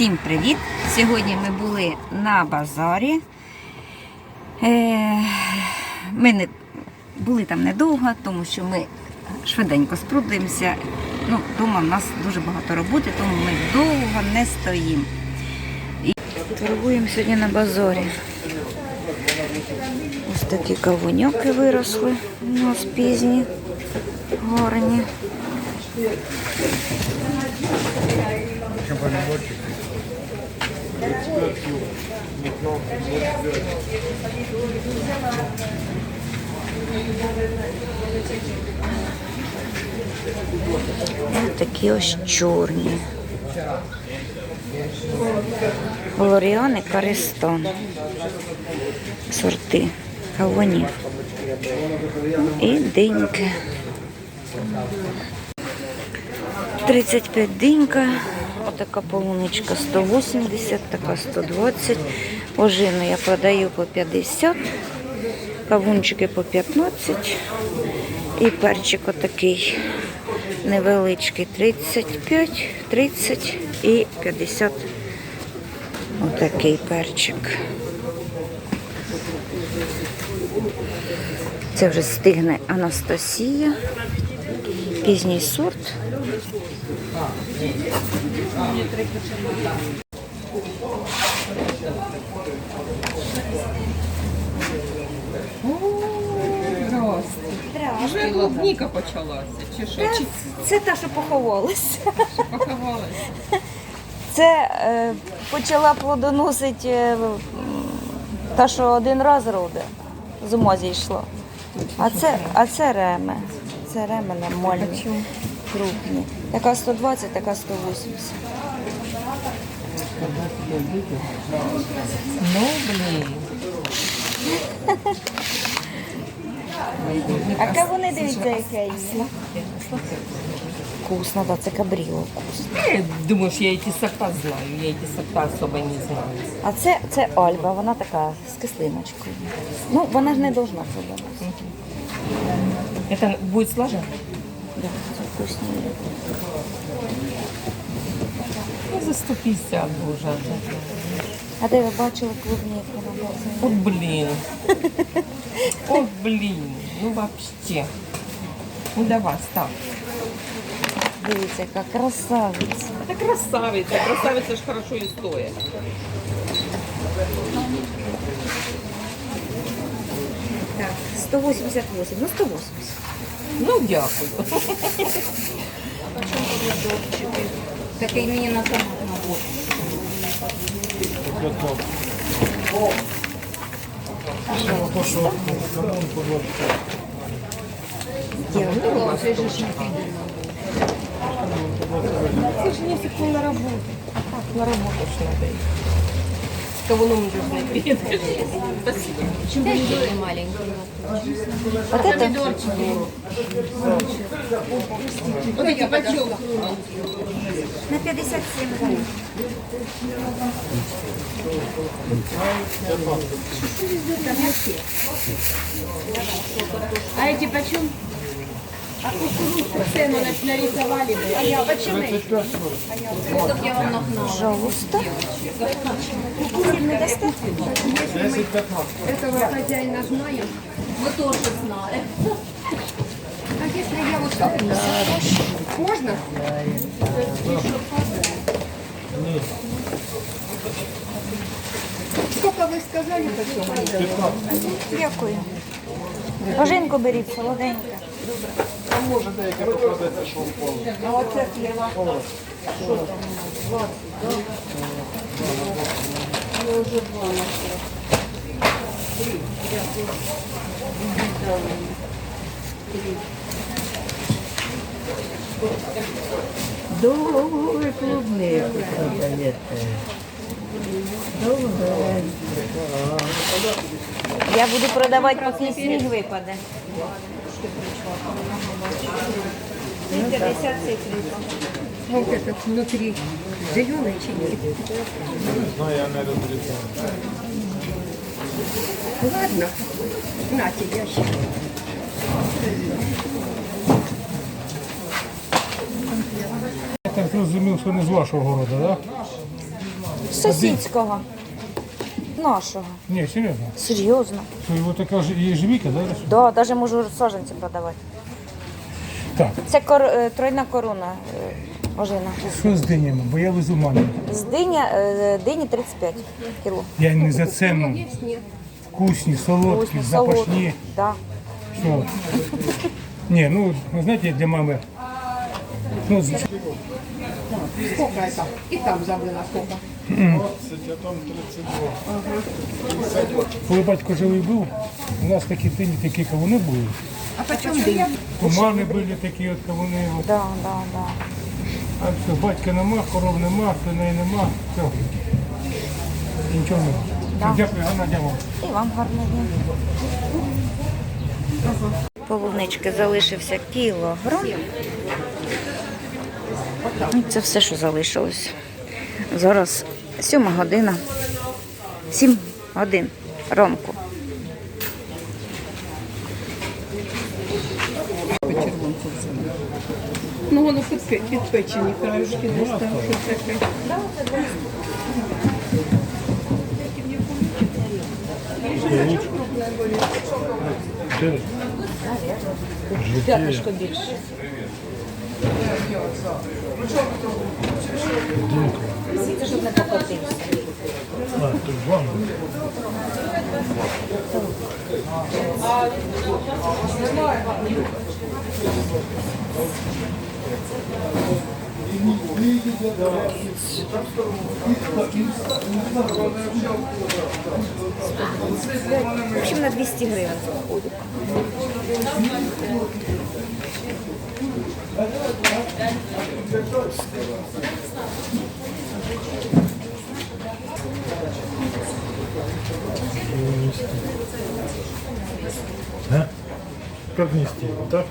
Всім привіт! Сьогодні ми були на базарі. Е, Ми не були там недовго, тому що ми швиденько спрудимося. Ну, Дома в нас дуже багато роботи, тому ми довго не стоїмо. І торгуємо сьогодні на базарі. Ось такі кавуньоки виросли у нас пізні, гарні. Ось такі ось чорні. Лоріан і Каристон. Сорти кавунів. І диньки. 35 динька. Отака полуничка 180, така 120. Ожину я продаю по 50. Кавунчики по 15. І перчик отакий невеличкий 35, 30 і 50. Отакий перчик. Це вже стигне Анастасія. Пізній сорт. Вже клубніка почалася, чи що? Чи Це та, що поховалася. поховалася? Це е, почала плодоносити е, та, що один раз роде. З ума зійшло. А це, а це реми. Це реми нормальні, крупні. Така 120, така 180. Ну, блін. А кавуни дивіться, яке є. Вкусно, да, це кабріло вкусно. Ти думаєш, я ці сорта знаю, я ці сорта особо не знаю. А це, це Альба, вона така з кислиночкою. Ну, вона ж не должна плодоносити. Это будет сложно? Да, це вкусніше. Ну, за 150 уже. А де ви бачили клубніку на базарі? От блин. От блин. Ну вообще. Ну давай, став. Дивіться, яка красавиця. Это красавица. Красавица ж хорошо и стоит. Так, 188, ну 180. Ну, дякую. Такий мені на томат набор. Це ж не секунд на работу. А так, на работу ж надо идти. С кавуном уже не приедешь. Спасибо. Вот это? Вот эти почем? На 57 гривень. А эти почем? А кукурузку цену на- нарисовали бы. А я почему? Сколько я вам нагнала? Пожалуйста. Сильно достаточно? Этого хозяина знаю. Вы тоже знали. А если я вот так Можно? Сколько вы сказали, почем они? Дякую. Ожинку беріть, солоденька. А оце хліба. Довго ви клубнику продаєте. Довго. Я буду продавати, поки сніг випаде. 50 цей Вот этот внутри зеленый чи нет? Ладно, нате ящик. Я так зрозумів, що не з вашого городу, так? Да? Сусідського. Нашого. Не, серьезно. Серйозно. Что его такая же ежевика, да? Да, навіть можу саджанцям продавати. Так, Це кор, е, тройна корона е, ожина. що з динями? Бо я везу мамі. З диня, е, дині 35 кіло. Я не за ціну. Вкусні, солодкі, Вкусні, запашні. солодкі. Да. Не, ну, вы знаете, для мамы, ну, з- Сколько это? И там забыла сколько. коли батько живий був, у нас такі дині, такі кавуни були. А почем дым? Тумани були такі от кавуни. от. Да, да, да. А все, батька нема, коров нема, свиней нема, все. І Нічого нема. Да. Дякую, Ганна, дякую. І вам гарного дня. Полунички залишився кілограм. І це все, що залишилось. Зараз сьома година. Сім годин ранку. Ну, воно підпе- підпечені краюшки десь там щось таке. П'ятишко більше. Це щоб не покотився. В общем, на 200 гривень заходить. Как нести? Вот так?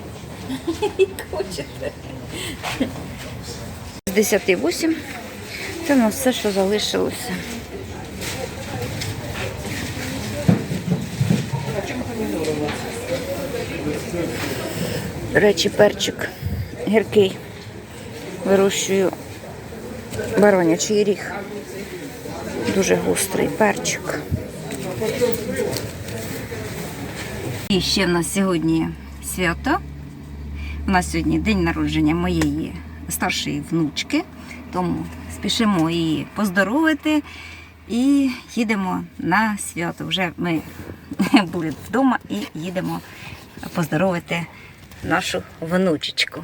З 10,8 це на все, що залишилося. До речі, перчик гіркий. Вирощую баронячий ріг. Дуже гострий перчик. І ще в нас сьогодні свято. У нас сьогодні день народження моєї старшої внучки, тому спішимо її поздоровити і їдемо на свято. Вже ми були вдома і їдемо поздоровити нашу внучечку.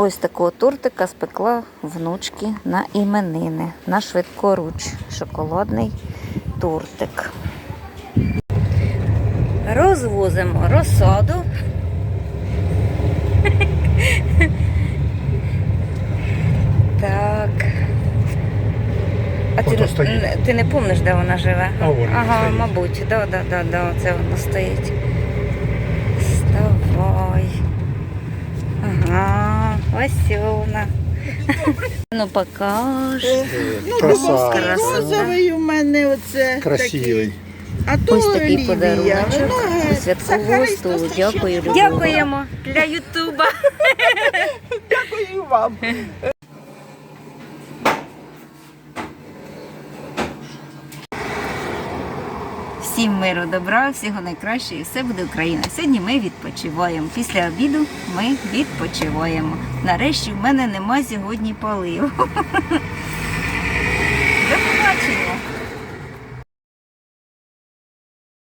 Ось такого тортика спекла внучки на іменини, на швидкоруч. Шоколадний тортик. Розвозимо розсаду. Так. А ти, не- ти не пам'ятаєш, де вона живе? А, ага, мабуть, да, да, да, да, це вона стоїть. Вставай. Ага, ось вона. Ну покаж. Краса. розовий у мене оце Красивий. А то Ось такий Лівія. подарунок до е, святкового столу. Дякую, Любов. Дякуємо для Ютуба. Дякую вам. Всім миру, добра, всього найкращого і все буде Україна. Сьогодні ми відпочиваємо. Після обіду ми відпочиваємо. Нарешті в мене нема сьогодні поливу.